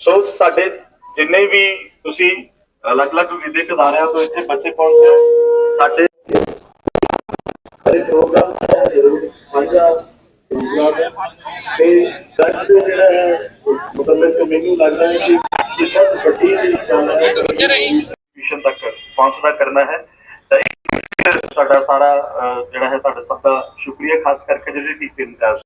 ਸੋ ਸਾਡੇ ਜਿੰਨੇ ਵੀ ਤੁਸੀਂ ਅਲੱਗ-ਅਲੱਗ ਵਿਦਿਅਕ ਅਦਾਰਿਆਂ ਤੋਂ ਇੱਥੇ ਬੱਚੇ ਪਹੁੰਚੇ ਹੋ, ਸਾਡੇ ਪ੍ਰੋਗਰਾਮ ਹੈ ਸਾਂਝਾ ਪ੍ਰੋਗਰਾਮ ਹੈ ਤੇ ਦਰਦ ਜਿਹੜਾ ਹੈ ਮਤਲਬ ਕਿ ਮੈਨੂੰ ਲੱਗਦਾ ਹੈ ਕਿ ਬਹੁਤ ਵੱਡੀ ਮਿਸ਼ਨ ਤੱਕ ਪਹੁੰਚਦਾ ਕਰਨਾ ਹੈ। ਤਾਂ ਸਾਡਾ ਸਾਰਾ ਜਿਹੜਾ ਹੈ ਤੁਹਾਡਾ ਸਭ ਦਾ ਸ਼ੁਕਰੀਆ ਖਾਸ ਕਰਕੇ ਜਿਹੜੇ ਟੀਚਰ ਇੰਚਾਰਜ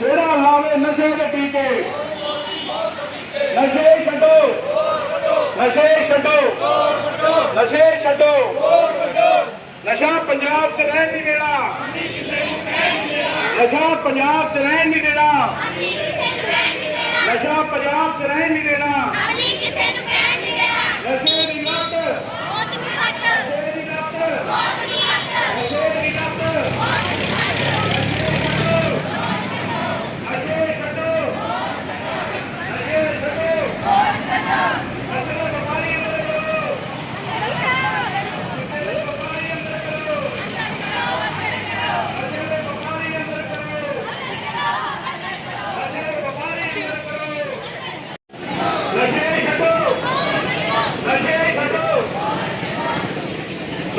ਜਿਹੜਾ ਲਾਵੇ ਨਸ਼ੇ ਦੇ ਟੀਕੇ। ਨਸ਼ੇ ਛੱਡੋ। ਨਸ਼ੇ ਛੱਡੋ। ਨਸ਼ੇ ਛੱਡੋ। ਨਸ਼ਾ ਪੰਜਾਬ 'ਚ ਰਹਿਣ ਨਹੀਂ ਦੇਣਾ। ਨਸ਼ਾ ਪੰਜਾਬ 'ਚ ਰਹਿਣ ਨਹੀਂ ਦੇਣਾ। ਨਸ਼ਾ ਪੰਜਾਬ 'ਚ ਰਹਿਣ ਨਹੀਂ ਦੇਣਾ। ਨਸ਼ੇ ਦੀ ਲੱਤ ਬਹੁਤ ਘੱਟ ਨਸ਼ੇ ਦੀ ਲੱਤ ਬਹੁਤ ਘੱਟ ਨਸ਼ੇ ਦੀ ਲੱਤ ਨਸ਼ੇ ਛੱਡੋ ਨਸ਼ੇ ਛੱਡੋ ਨਸ਼ੇ ਛੱਡੋ ਨਸ਼ੇ ਛੱਡੋ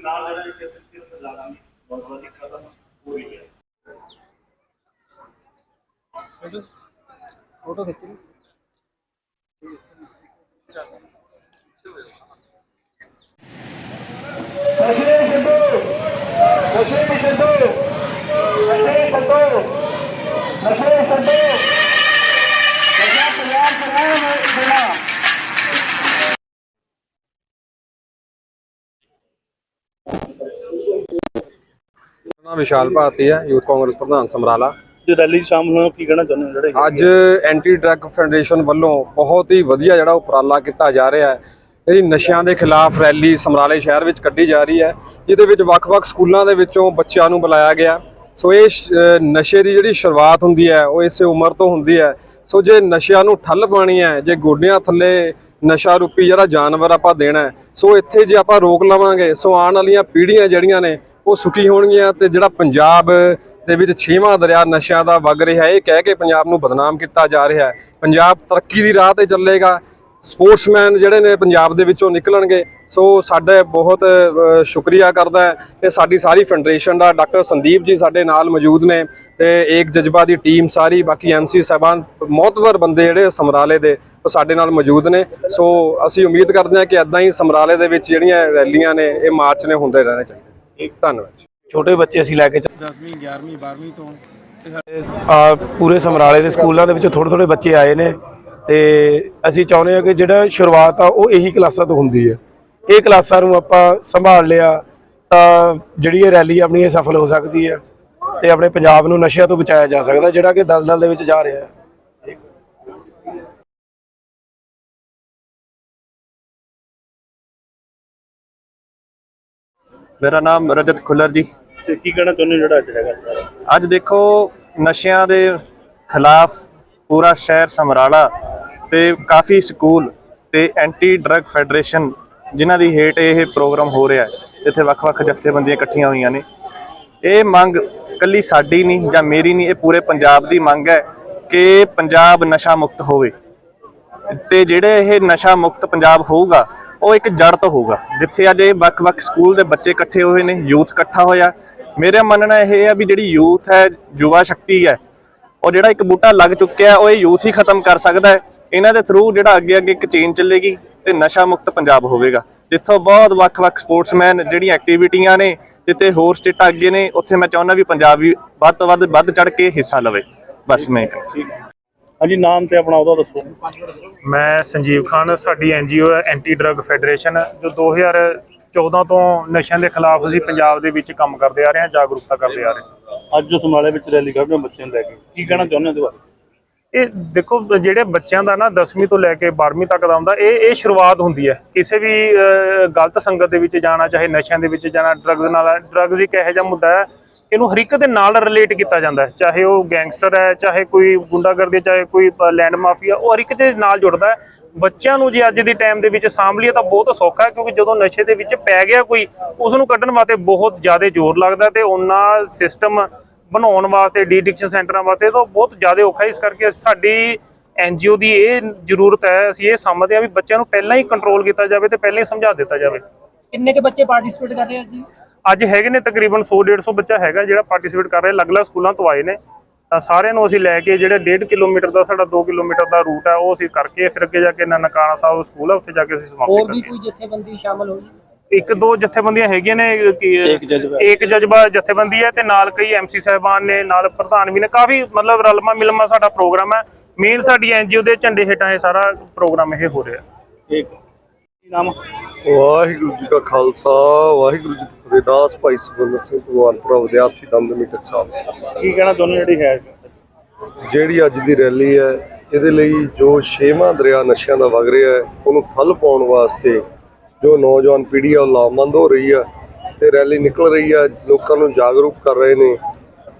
ਉਹਦੇ ਨਾਲ ਜਿਹੜਾ ਇੱਕ ਸਿਲਸਿਲਾ ਲਾਣਾ ਬਹੁਤ ਬਹੁਤ ਖਤਮ ਹੋ ਰਹੀ ਹੈ ਫੋਟੋ ਖਿੱਚ ਲਈ ਨਸ਼ੇ ਛੱਡੋ। ਨਸ਼ੇ ਛੱਡੋ। ਨਸ਼ੇ ਛੱਡੋ। ਨਸ਼ੇ ਛੱਡੋ। ਨਸ਼ਾ ਪੰਜਾਬ ਚ ਰਹਿਣ ਨਹੀਂ ਨਾਮ ਵਿਸ਼ਾਲ ਭਾਰਤੀ ਹੈ ਯੂਥ ਕਾਂਗਰਸ ਪ੍ਰਧਾਨ ਸਮਰਾਲਾ। ਜੋ ਰੈਲੀ ਸ਼ਾਮਲ ਹੋਣ ਕੀ ਕਹਿਣਾ ਚਾਹੁੰਦੇ ਹੋ ਜਿਹੜੇ ਅੱਜ ਐਂਟੀ ਡਰੱਗ ਫੈਡਰੇਸ਼ਨ ਵੱਲੋਂ ਬਹੁਤ ਹੀ ਵਧੀਆ ਜਿਹੜਾ ਉਪਰਾਲਾ ਕੀਤਾ ਜਾ ਰਿਹਾ ਹੈ। ਜਿਹੜੀ ਨਸ਼ਿਆਂ ਦੇ ਖਿਲਾਫ ਰੈਲੀ ਸਮਰਾਲੇ ਸ਼ਹਿਰ ਵਿੱਚ ਕੱਢੀ ਜਾ ਰਹੀ ਹੈ ਜਿਹਦੇ ਵਿੱਚ ਵੱਖ-ਵੱਖ ਸਕੂਲਾਂ ਦੇ ਵਿੱਚੋਂ ਬੱਚਿਆਂ ਨੂੰ ਬੁਲਾਇਆ ਗਿਆ। ਸੋ ਇਹ ਸ਼- ਅਹ ਨਸ਼ੇ ਦੀ ਜਿਹੜੀ ਸ਼ੁਰੂਆਤ ਹੁੰਦੀ ਹੈ ਉਹ ਇਸੇ ਉਮਰ ਤੋਂ ਹੁੰਦੀ ਹੈ। ਸੋ ਜੇ ਨਸ਼ਿਆਂ ਨੂੰ ਠੱਲ ਪਾਣੀ ਹੈ ਜੇ ਗੋਡਿਆਂ ਥੱਲੇ ਨਸ਼ਾ ਰੂਪੀ ਜਿਹੜਾ ਜਾਨਵਰ ਆਪਾਂ ਦੇਣਾ ਹੈ ਸੋ ਇੱਥੇ ਜੇ ਆਪਾਂ ਰੋਕ ਲਵਾਂਗੇ ਸੋ ਆਉਣ ਵਾਲੀਆਂ ਪੀੜ੍ਹੀਆਂ ਜਿਹੜੀਆਂ ਨੇ ਉਹ ਸੁਖੀ ਹੋਣਗੀਆਂ ਤੇ ਜਿਹੜਾ ਪੰਜਾਬ ਦੇ ਵਿੱਚ ਛੇਵਾਂ ਦਰਿਆ ਨਸ਼ਿਆਂ ਦਾ ਵਗ ਰਿਹਾ ਇਹ ਕਹਿ ਕੇ ਪੰਜਾਬ ਨੂੰ ਬਦਨਾਮ ਕੀਤਾ ਜਾ ਰਿਹਾ ਹੈ। ਪੰਜਾਬ ਤਰੱਕੀ ਦੀ ਰਾਹ ਤੇ ਚੱਲੇਗਾ। ਸਪੋਰਟਸਮੈਨ ਜਿਹੜੇ ਨੇ ਪੰਜਾਬ ਦੇ ਵਿੱਚੋਂ ਨਿਕਲਣਗੇ। ਸੋ ਸਾਡੇ ਬਹੁਤ ਸ਼ੁਕਰੀਆ ਕਰਦਾ ਹੈ ਕਿ ਸਾਡੀ ਸਾਰੀ ਫੈਡਰੇਸ਼ਨ ਦਾ ਡਾਕਟਰ ਸੰਦੀਪ ਜੀ ਸਾਡੇ ਨਾਲ ਮੌਜੂਦ ਨੇ ਤੇ ਏਕ ਜਜ਼ਬਾ ਦੀ ਟੀਮ ਸਾਰੀ, ਬਾਕੀ ਐਮਸੀ ਸਾਹਿਬਾਨ, ਮੌਤਵਰ ਬੰਦੇ ਜਿਹੜੇ ਸਮਰਾਲੇ ਦੇ, ਉਹ ਸਾਡੇ ਨਾਲ ਮੌਜੂਦ ਨੇ। ਸੋ ਅਸੀਂ ਉਮੀਦ ਕਰਦੇ ਹਾਂ ਕਿ ਇਦਾਂ ਹੀ ਸਮਰਾਲੇ ਦੇ ਵਿੱਚ ਜਿਹੜੀਆਂ ਰੈਲੀਆਂ ਨੇ, ਇਹ ਮਾਰਚ ਨੇ ਹੁੰਦੇ ਰਹਿਣੇ ਚਾਹੀਦੇ। ਧੰਨਵਾਦ ਜੀ। ਛੋਟੇ ਬੱਚੇ ਅਸੀਂ ਲੈ ਕੇ 10ਵੀਂ 11ਵੀਂ 12ਵੀਂ ਤੋਂ। ਤੇ ਸਾਡੇ ਆ ਪੂਰੇ ਸਮਰਾਲੇ ਦੇ ਸਕੂਲਾਂ ਦੇ ਵਿੱਚ ਥੋੜੇ ਥੋੜੇ ਬੱਚੇ ਆਏ ਨੇ ਤੇ ਅਸੀਂ ਚਾਹੁੰਦੇ ਹਾਂ ਕਿ ਜਿਹੜਾ ਸ਼ੁਰੂਆਤ ਆ ਉਹ ਇਹੀ ਕਲਾਸਾਂ ਤੋਂ ਹੁੰਦੀ ਹੈ। ਇਹ ਕਲਾਸਾਂ ਨੂੰ ਆਪਾਂ ਸੰਭਾਲ ਲਿਆ ਤਾਂ ਜਿਹੜੀ ਇਹ ਰੈਲੀ ਆਪਣੀ ਇਹ ਸਫਲ ਹੋ ਸਕਦੀ ਹੈ ਤੇ ਆਪਣੇ ਪੰਜਾਬ ਨੂੰ ਨਸ਼ਿਆਂ ਤੋਂ ਬਚਾਇਆ ਜਾ ਸਕਦਾ ਜਿਹੜਾ ਕਿ ਦਲਦਲ ਦੇ ਵਿੱਚ ਜਾ ਰਿਹਾ ਹੈ। ਮੇਰਾ ਨਾਮ ਰਜਤ ਖੁੱਲਰ ਜੀ। ਤੇ ਕੀ ਕਹਿਣਾ ਚਾਹੁੰਦੇ ਹੋ ਜਿਹੜਾ ਅੱਜ ਹੈਗਾ? ਅੱਜ ਦੇਖੋ ਨਸ਼ਿਆਂ ਦੇ ਖਿਲਾਫ ਪੂਰਾ ਸ਼ਹਿਰ ਸਮਰਾਲਾ ਤੇ ਕਾਫੀ ਸਕੂਲ ਤੇ ਐਂਟੀ ਡਰੱਗ ਫੈਡਰੇਸ਼ਨ ਜਿਨ੍ਹਾਂ ਦੀ ਹੇਠ ਇਹ ਪ੍ਰੋਗਰਾਮ ਹੋ ਰਿਹਾ ਹੈ ਜਿੱਥੇ ਵੱਖ-ਵੱਖ ਜਥੇਬੰਦੀਆਂ ਇਕੱਠੀਆਂ ਹੋਈਆਂ ਨੇ। ਇਹ ਮੰਗ ਕੱਲੀ ਸਾਡੀ ਨਹੀਂ ਜਾਂ ਮੇਰੀ ਨਹੀਂ ਇਹ ਪੂਰੇ ਪੰਜਾਬ ਦੀ ਮੰਗ ਹੈ ਕਿ ਪੰਜਾਬ ਨਸ਼ਾ ਮੁਕਤ ਹੋਵੇ। ਤੇ ਜਿਹੜੇ ਇਹ ਨਸ਼ਾ ਮੁਕਤ ਪੰਜਾਬ ਹੋਊਗਾ ਉਹ ਇੱਕ ਜੜ ਤੋਂ ਹੋਊਗਾ। ਜਿੱਥੇ ਅੱਜ ਇਹ ਵੱਖ-ਵੱਖ ਸਕੂਲ ਦੇ ਬੱਚੇ ਇਕੱਠੇ ਹੋਏ ਨੇ, ਯੂਥ ਇਕੱਠਾ ਹੋਇਆ। ਮੇਰਾ ਮੰਨਣਾ ਇਹ ਹੈ ਵੀ ਜਿਹੜੀ ਯੂਥ ਹੈ, ਯੁਵਾ ਸ਼ਕਤੀ ਹੈ, ਉਹ ਜਿਹੜਾ ਇੱਕ ਬੂਟਾ ਲੱਗ ਚੁੱਕਿਆ, ਉਹ ਇਹ ਯੂਥ ਹੀ ਖਤਮ ਕਰ ਸਕਦਾ ਹੈ। ਇਹਨਾਂ ਦੇ ਥਰੂ ਜਿਹੜਾ ਅੱਗੇ ਅੱਗੇ ਇੱਕ ਚੇਨ ਚੱਲੇਗੀ ਤੇ ਨਸ਼ਾ ਮੁਕਤ ਪੰਜਾਬ ਹੋਵੇਗਾ। ਜਿੱਥੋਂ ਬਹੁਤ ਵੱਖ-ਵੱਖ ਸਪੋਰਟਸਮੈਨ ਜਿਹੜੀਆਂ ਐਕਟੀਵਿਟੀਆਂ ਨੇ, ਜਿੱਥੇ ਹੋਰ ਸਟੇਟਾਂ ਅੱਗੇ ਨੇ, ਉੱਥੇ ਮੈਂ ਚਾਹੁੰਦਾ ਵੀ ਪੰਜਾਬ ਵੀ ਵੱਧ ਤੋਂ ਵੱਧ ਵੱਧ ਚੜ ਕੇ ਹਿੱਸਾ ਲਵੇ। ਬਸ ਮੈਂ ਹਾਂਜੀ ਨਾਮ ਤੇ ਆਪਣਾ ਉਹਦਾ ਦੱਸੋ। ਮੈਂ ਸੰਜੀਵ ਖਾਨ ਸਾਡੀ ਐਨਜੀਓ ਹੈ ਐਂਟੀ ਡਰੱਗ ਫੈਡਰੇਸ਼ਨ ਜੋ 2014 ਤੋਂ ਨਸ਼ਿਆਂ ਦੇ ਖਿਲਾਫ ਅਸੀਂ ਪੰਜਾਬ ਦੇ ਵਿੱਚ ਕੰਮ ਕਰਦੇ ਆ ਰਹੇ ਹਾਂ ਜਾਗਰੂਕਤਾ ਕਰਦੇ ਆ ਰਹੇ ਹਾਂ। ਅੱਜ ਜੋ ਸਮਰਾਲੇ ਵਿੱਚ ਰੈਲੀ ਕੱਢਦੇ ਹੋ ਬੱਚਿਆਂ ਨੂੰ ਲੈ ਕੇ। ਕੀ ਕਹਿਣਾ ਚਾਹੁੰਦੇ ਹੋ ਇਹਦੇ ਬਾਰੇ? ਇਹ ਦੇਖੋ ਜਿਹੜੇ ਬੱਚਿਆਂ ਦਾ ਨਾ 10ਵੀਂ ਤੋਂ ਲੈ ਕੇ 12ਵੀਂ ਤੱਕ ਦਾ ਹੁੰਦਾ ਇਹ ਇਹ ਸ਼ੁਰੂਆਤ ਹੁੰਦੀ ਹੈ। ਕਿਸੇ ਵੀ ਗਲਤ ਸੰਗਤ ਦੇ ਵਿੱਚ ਜਾਣਾ ਚਾਹੇ ਨਸ਼ਿਆਂ ਦੇ ਵਿੱਚ ਜਾਣਾ ਡਰੱਗਸ ਨਾਲ ਡਰੱਗਸ ਇੱਕ ਇਹੋ ਜਿਹਾ ਮੁੱਦਾ ਹੈ ਇਹਨੂੰ ਹਰ ਇੱਕ ਦੇ ਨਾਲ ਰਿਲੇਟ ਕੀਤਾ ਜਾਂਦਾ ਹੈ। ਚਾਹੇ ਉਹ ਗੈਂਗਸਟਰ ਹੈ, ਚਾਹੇ ਕੋਈ ਗੁੰਡਾਗਰਦੀ ਚਾਹੇ ਕੋਈ ਲੈਂਡ ਮਾਫੀਆ ਉਹ ਹਰ ਇੱਕ ਦੇ ਨਾਲ ਜੁੜਦਾ ਹੈ। ਬੱਚਿਆਂ ਨੂੰ ਜੇ ਅੱਜ ਦੀ ਟਾਈਮ ਦੇ ਵਿੱਚ ਸਾਂਭ ਲਈਏ ਤਾਂ ਬਹੁਤ ਸੌਖਾ ਹੈ, ਕਿਉਂਕਿ ਜਦੋਂ ਨਸ਼ੇ ਦੇ ਵਿੱਚ ਪੈ ਗਿਆ ਕੋਈ, ਉਸ ਨੂੰ ਕੱਢਣ ਵਾਸਤੇ ਬਹੁਤ ਜ਼ਿਆਦਾ ਜ਼ੋਰ ਲੱਗਦਾ ਤੇ ਉਹਨਾਂ ਸਿਸਟਮ ਬਣਾਉਣ ਵਾਸਤੇ ਡੀਡਿਕਸ਼ਨ ਸੈਂਟਰਾਂ ਵਾਸਤੇ ਤਾਂ ਬਹੁਤ ਜ਼ਿਆਦਾ ਔਖਾ ਇਸ ਕਰਕੇ ਸਾਡੀ ਐਨਜੀਓ ਦੀ ਇਹ ਜ਼ਰੂਰਤ ਹੈ, ਅਸੀਂ ਇਹ ਸਮਝਦੇ ਹਾਂ ਵੀ ਬੱਚਿਆਂ ਨੂੰ ਪਹਿਲਾਂ ਹੀ ਕੰਟਰੋਲ ਕੀਤਾ ਜਾਵੇ ਤੇ ਪਹਿਲਾਂ ਹੀ ਸਮਝਾ ਦਿੱਤਾ ਜਾਵੇ। ਕਿੰਨੇ ਕੇ ਬੱਚੇ ਪਾਰਟਿਸਿਪੇਟ ਕਰ ਰਹੇ ਆ ਜੀ? ਅੱਜ ਹੈਗੇ ਨੇ ਤਕਰੀਬਨ 100 150 ਬੱਚਾ ਹੈਗਾ ਜਿਹੜਾ ਪਾਰਟਿਸਿਪੇਟ ਕਰ ਰਿਹਾ ਅਲੱਗ-ਅਲੱਗ ਸਕੂਲਾਂ ਤੋਂ ਆਏ ਨੇ। ਤਾਂ ਸਾਰਿਆਂ ਨੂੰ ਅਸੀਂ ਲੈ ਕੇ ਜਿਹੜੇ 1.5 ਕਿਲੋਮੀਟਰ ਦਾ ਸਾਡਾ 2 ਕਿਲੋਮੀਟਰ ਦਾ ਰੂਟ ਹੈ ਉਹ ਅਸੀਂ ਕਰਕੇ ਫਿਰ ਅੱਗੇ ਜਾ ਕੇ ਨਨਕਾਣਾ ਸਾਹਿਬ ਸਕੂਲ ਹੈ ਉੱਥੇ ਜਾ ਕੇ ਅਸੀਂ ਹੋਰ ਸਮਾਪਤੀ ਵੀ ਕਰਾਂਗੇ। ਕੋਈ ਜਥੇਬੰਦੀ ਸ਼ਾਮਲ ਹੋਈ ਇੱਕ ਦੋ ਜਥੇਬੰਦੀਆਂ ਹੈਗੀਆਂ ਨੇ ਇੱਕ ਜਜ਼ਬਾ। ਇੱਕ ਜਜ਼ਬਾ ਜਥੇਬੰਦੀ ਹੈ ਤੇ ਨਾਲ ਕਈ ਐਮਸੀ ਸਾਹਿਬਾਨ ਨੇ ਨਾਲ ਪ੍ਰਧਾਨ ਵੀ ਨੇ ਕਾਫੀ ਮਤਲਬ ਰਲਮਾ ਮਿਲਮਾ ਸਾਡਾ ਪ੍ਰੋਗਰਾਮ ਹੈ ਮੇਨ ਸਾਡੀ ਐਨਜੀਓ ਦੇ ਝੰਡੇ ਹੇਠਾਂ ਇਹ ਸਾਰਾ ਪ੍ਰੋਗਰਾਮ ਇਹ ਹੋ ਰਿਹਾ। ਠੀਕ ਨਾਮ? ਵਾਹਿਗੁਰੂ ਜੀ ਕਾ ਖਾਲਸਾ ਵਾਹਿਗੁਰੂ ਜੀ ਕੀ ਫਤਿਹ। ਦਾਸ ਭਾਈ ਸੁਖਵਿੰਦਰ ਸਿੰਘ ਭਗਵਾਨਪੁਰਾ ਵਿਦਿਆਰਥੀ ਦਮਦਮੀ ਟਕਸਾਲ ਕੀ ਕਹਿਣਾ ਹੋ ਜਿਹੜੀ ਹੈ? ਜਿਹੜੀ ਅੱਜ ਦੀ ਰੈਲੀ ਹੈ ਇਹਦੇ ਲਈ ਜੋ ਛੇਵਾਂ ਦਰਿਆ ਨਸ਼ਿਆਂ ਦਾ ਵਗ ਰਿਹਾ ਹੈ ਉਹਨੂੰ ਠੱਲ ਪਾਉਣ ਵਾਸਤੇ ਜੋ ਨੌਜਵਾਨ ਪੀੜ੍ਹੀ ਆ ਉਹ ਲਾਮਬੰਦ ਹੋ ਰਹੀ ਆ ਤੇ ਰੈਲੀ ਨਿਕਲ ਰਹੀ ਆ। ਲੋਕਾਂ ਨੂੰ ਜਾਗਰੂਕ ਕਰ ਰਹੇ ਨੇ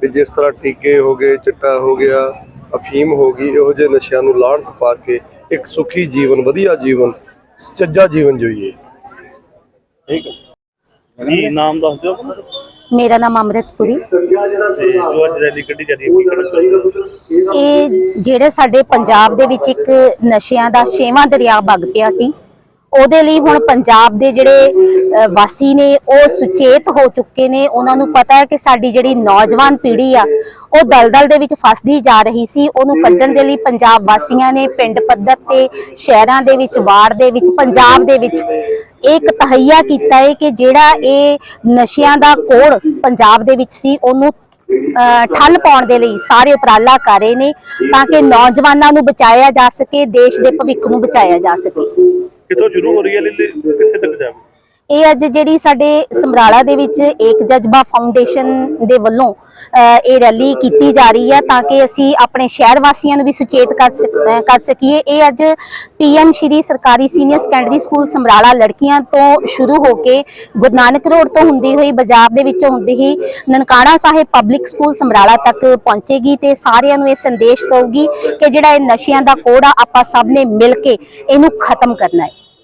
ਵੀ ਜਿਸ ਤਰ੍ਹਾਂ ਟੀਕੇ ਹੋ ਗਏ ਚਿੱਟਾ ਹੋ ਗਿਆ ਅਫੀਮ ਹੋ ਗਈ ਇਹੋ ਜਿਹੇ ਨਸ਼ਿਆਂ ਨੂੰ ਲਾਹਣਤ ਪਾ ਕੇ ਇੱਕ ਸੁਖੀ ਜੀਵਨ ਵਧੀਆ ਜੀਵਨ ਸੱਚਾ ਜੀਵਨ ਜਿਉਈਏ ਠੀਕ ਹੈ। ਕੀ ਨਾਮ ਦੱਸ ਦਿਓ? ਮੇਰਾ ਨਾਮ ਅੰਮ੍ਰਿਤਪੁਰੀ ਤੇ ਜੋ ਅੱਜ ਰੈਲੀ ਕੱਢੀ ਜਾ ਰਹੀ ਹੈ ਕੀ ਕਹਿਣਾ ਚਾਹੁੰਦੇ ਹੋ ਇਹ ਜਿਹੜੇ ਸਾਡੇ ਪੰਜਾਬ ਦੇ ਵਿੱਚ ਇੱਕ ਨਸ਼ਿਆਂ ਦਾ ਛੇਵਾਂ ਦਰਿਆ ਵਗ ਪਿਆ ਸੀ ਉਹਦੇ ਲਈ ਹੁਣ ਪੰਜਾਬ ਦੇ ਜਿਹੜੇ ਵਾਸੀ ਨੇ ਉਹ ਸੁਚੇਤ ਹੋ ਚੁੱਕੇ ਨੇ। ਉਹਨਾਂ ਨੂੰ ਪਤਾ ਹੈ ਕਿ ਸਾਡੀ ਜਿਹੜੀ ਨੌਜਵਾਨ ਪੀੜ੍ਹੀ ਆ ਉਹ ਦਲਦਲ ਦੇ ਵਿੱਚ ਫਸਦੀ ਜਾ ਰਹੀ ਸੀ। ਉਹਨੂੰ ਕੱਢਣ ਦੇ ਲਈ ਪੰਜਾਬ ਵਾਸੀਆਂ ਨੇ ਪਿੰਡ ਪੱਧਰ ਤੇ ਸ਼ਹਿਰਾਂ ਦੇ ਵਿੱਚ ਵਾਰਡ ਦੇ ਵਿੱਚ ਪੰਜਾਬ ਦੇ ਵਿੱਚ ਇੱਕ ਤਹਈਆ ਕੀਤਾ ਹੈ ਕਿ ਜਿਹੜਾ ਇਹ ਨਸ਼ਿਆਂ ਦਾ ਕੋੜ ਪੰਜਾਬ ਦੇ ਵਿੱਚ ਸੀ ਉਹਨੂੰ ਅ, ਠੱਲ ਪਾਉਣ ਦੇ ਲਈ ਸਾਰੇ ਉਪਰਾਲਾ ਕਰ ਰਹੇ ਨੇ ਤਾਂ ਕਿ ਨੌਜਵਾਨਾਂ ਨੂੰ ਬਚਾਇਆ ਜਾ ਸਕੇ ਦੇਸ਼ ਦੇ ਭਵਿੱਖ ਨੂੰ ਬਚਾਇਆ ਜਾ ਸਕੇ। ਕਿੱਥੋਂ ਸ਼ੁਰੂ ਹੋ ਰਹੀ ਹੈ ਲੀਲੀ? ਕਿੱਥੇ ਤੱਕ ਜਾਵੇ? ਇਹ ਅੱਜ ਜਿਹੜੀ ਸਾਡੇ ਸਮਰਾਲਾ ਦੇ ਵਿੱਚ ਏਕ ਜਜ਼ਬਾ ਫਾਊਂਡੇਸ਼ਨ ਦੇ ਵੱਲੋਂ ਇਹ ਰੈਲੀ ਕੀਤੀ ਜਾ ਰਹੀ ਹੈ ਤਾਂ ਕਿ ਅਸੀਂ ਆਪਣੇ ਸ਼ਹਿਰ ਵਾਸੀਆਂ ਨੂੰ ਵੀ ਸੁਚੇਤ ਕਰ ਸਕ- ਕਰ ਸਕੀਏ। ਇਹ ਅੱਜ ਪੀਐਮ ਸ਼੍ਰੀ ਸਰਕਾਰੀ ਸੀਨੀਅਰ ਸੈਕੰਡਰੀ ਸਕੂਲ ਸਮਰਾਲਾ ਲੜਕੀਆਂ ਤੋਂ ਸ਼ੁਰੂ ਹੋ ਕੇ ਗੁਰੂ ਨਾਨਕ ਰੋਡ ਤੋਂ ਹੁੰਦੀ ਹੋਈ, ਬਾਜ਼ਾਰ ਦੇ ਵਿੱਚੋਂ ਹੁੰਦੀ ਹੀ ਨਨਕਾਣਾ ਸਾਹਿਬ ਪਬਲਿਕ ਸਕੂਲ ਸਮਰਾਲਾ ਤੱਕ ਪਹੁੰਚੇਗੀ ਤੇ ਸਾਰਿਆਂ ਨੂੰ ਇਹ ਸੰਦੇਸ਼ ਦਊਗੀ ਕਿ ਜਿਹੜਾ ਇਹ ਨਸ਼ਿਆਂ ਦਾ ਕੋੜਾ ਆਪਾਂ ਸਭ ਨੇ ਮਿਲ ਕੇ ਇਹਨੂੰ ਖਤਮ ਕਰਨਾ ਹੈ।